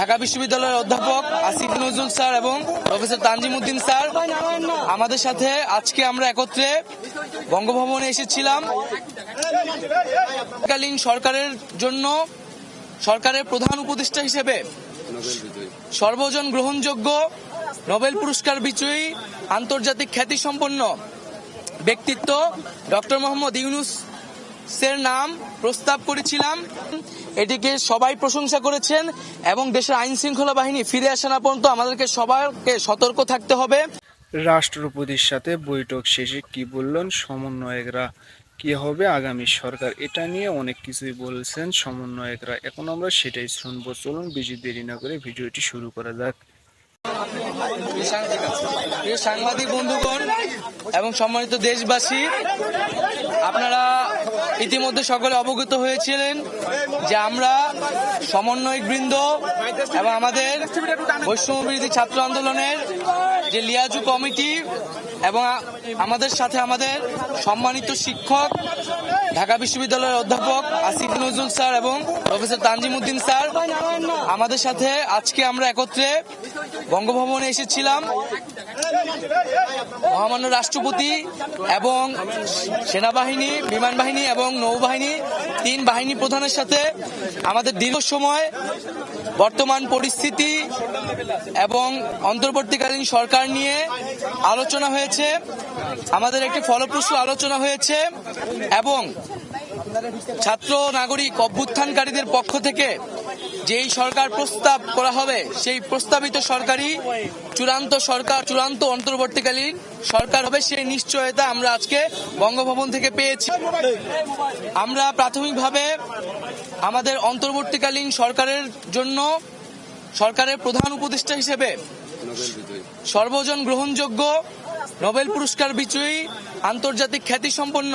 ঢাকা বিশ্ববিদ্যালয়ের অধ্যাপক আসিফ নজরুল স্যার এবং প্রফেসর তানজিম উদ্দিন স্যার। আমাদের সাথে আজকে আমরা একত্রে বঙ্গভবনে এসেছিলাম। কালীন সরকারের জন্য সরকারের প্রধান উপদেষ্টা হিসেবে সর্বজন গ্রহণযোগ্য নোবেল পুরস্কার বিজয়ী আন্তর্জাতিক খ্যাতিসম্পন্ন ব্যক্তিত্ব ডক্টর মোহাম্মদ ইউনুস এর নাম প্রস্তাব করেছিলাম। এটিকে সবাই প্রশংসা করেছেন এবং দেশের আইন শৃঙ্খলা বাহিনী ফিরে আসা না পর্যন্ত আমাদেরকে সবাইকে সতর্ক থাকতে হবে। রাষ্ট্রপতির সাথে বৈঠক শেষে কি বললেন সমন্বয়করা? কি হবে আগামী সরকার? এটা নিয়ে অনেক কিছুই বলছেন সমন্বয়করা। এখন আমরা সেটাই শুনব। চলুন বেশি দেরি না করে ভিডিওটি শুরু করা যাক। সাংবাদিক বন্ধুগণ এবং সম্মানিত দেশবাসী আপনারা ইতিমধ্যে সকলে অবগত হয়েছিলেন যে আমরা সমন্বয়ক বৃন্দ এবং আমাদের বৈষম্য বিরোধী ছাত্র আন্দোলনের যে লিয়াজু কমিটি এবং আমাদের সাথে আমাদের সম্মানিত শিক্ষক, ঢাকা বিশ্ববিদ্যালয়ের অধ্যাপক আসিফ নজরুল স্যার এবং প্রফেসর তানজিম উদ্দিন স্যার। আমাদের সাথে আজকে আমরা একত্রে বঙ্গভবনে এসেছিলাম। মহামান্য রাষ্ট্রপতি এবং সেনাবাহিনী, বিমান বাহিনী এবং নৌবাহিনী, তিন বাহিনী প্রধানের সাথে আমাদের দীর্ঘ সময় বর্তমান পরিস্থিতি এবং অন্তর্বর্তীকালীন সরকার নিয়ে আলোচনা হয়েছে। আমাদের একটি ফলপ্রসূ আলোচনা হয়েছে এবং ছাত্র, নাগরিক, অভ্যুত্থানকারীদের পক্ষ থেকে যেই সরকার প্রস্তাব করা হবে, সেই প্রস্তাবিত সরকারি চূড়ান্ত সরকার, চূড়ান্ত অন্তর্বর্তীকালীন সরকার হবে, সেই নিশ্চয়তা আমরা আজকে বঙ্গভবন থেকে পেয়েছি। আমরা প্রাথমিকভাবে আমাদের অন্তর্বর্তীকালীন সরকারের জন্য সরকারের প্রধান উপদেষ্টা হিসেবে সর্বজন গ্রহণযোগ্য, নোবেল পুরস্কার বিজয়ী, আন্তর্জাতিক খ্যাতিসম্পন্ন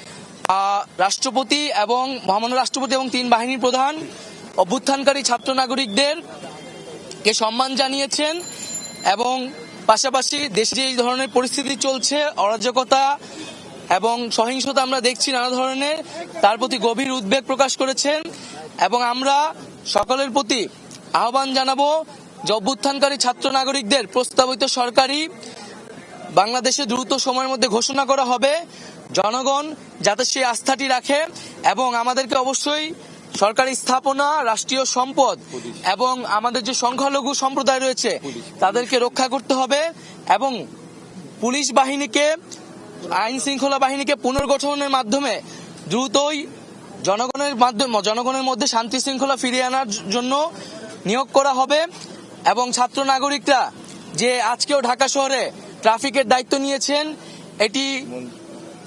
রাষ্ট্রপতি এবং মহামান্য রাষ্ট্রপতি এবং তিন বাহিনীর প্রধান, অভ্যুত্থানকারী ছাত্র নাগরিকদের কে সম্মান জানিয়েছেন এবং পাশাপাশি দেশে যে এই ধরনের পরিস্থিতি চলছে, অরাজকতা এবং সহিংসতা আমরা দেখছি নানা ধরনের, তার প্রতি গভীর উদ্বেগ প্রকাশ করেছেন এবং আমরা সকলের প্রতি আহ্বান জানাব যে অভ্যুত্থানকারী ছাত্র নাগরিকদের প্রস্তাবিত সরকারি বাংলাদেশে দ্রুত সময়ের মধ্যে ঘোষণা করা হবে। জনগণ যাতে সেই আস্থাটি রাখে এবং আমাদেরকে অবশ্যই সরকারি স্থাপনা রাষ্ট্রীয় সম্পদ এবং আমাদের যে সংখ্যালঘু সম্প্রদায় রয়েছে তাদেরকে রক্ষা করতে হবে এবং পুলিশ বাহিনীকে আইন শৃঙ্খলা বাহিনীকে পুনর্গঠনের মাধ্যমে দ্রুতই জনগণের মাধ্যমে জনগণের মধ্যে শান্তি শৃঙ্খলা ফিরিয়ে আনার জন্য নিয়োগ করা হবে এবং ছাত্র নাগরিকরা যে আজকেও ঢাকা শহরে ট্রাফিকের দায়িত্ব নিয়েছেন এটি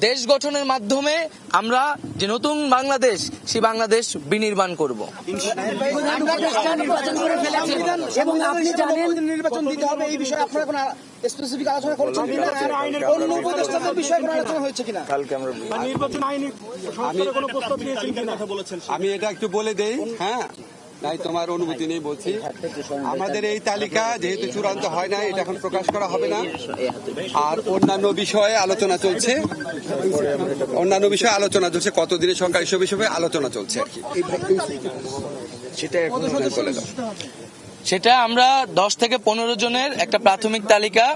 দেশ গঠনের মাধ্যমে আমরা যে নতুন বাংলাদেশ সেই বাংলাদেশ বিনির্মাণ করব। এবং আপনি জানেন নির্বাচন দিতে হবে এই বিষয়ে আপনারা কোনো স্পেসিফিক আলোচনা করছেন কিনা? আর অন্য উপদেষ্টাদের বিষয়ে কোনো আলোচনা হয়েছে কিনা? আমি আমি এটা একটু বলে দেই হ্যাঁ? নাই তোমার অনুমতি নেই বলছি। আমাদের এই তালিকা যেহেতু চূড়ান্ত হয় না এটা এখন প্রকাশ করা হবে না। আর অন্যান্য বিষয়ে আলোচনা চলছে। অন্যান্য বিষয়ে আলোচনা চলছে। কতদিনের সংখ্যা এসব বিষয়ে আলোচনা চলছে আর কি। সেটা এখন বলে দাও। সেটা আমরা দশ থেকে পনেরো জনের একটা প্রাথমিক তালিকা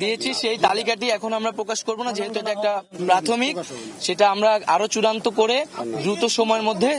দিয়েছি। সেই তালিকাটি এখন আমরা প্রকাশ করব না যেহেতু এটা একটা প্রাথমিক। সেটা আমরা আরও চূড়ান্ত করে দ্রুত সময়ের মধ্যে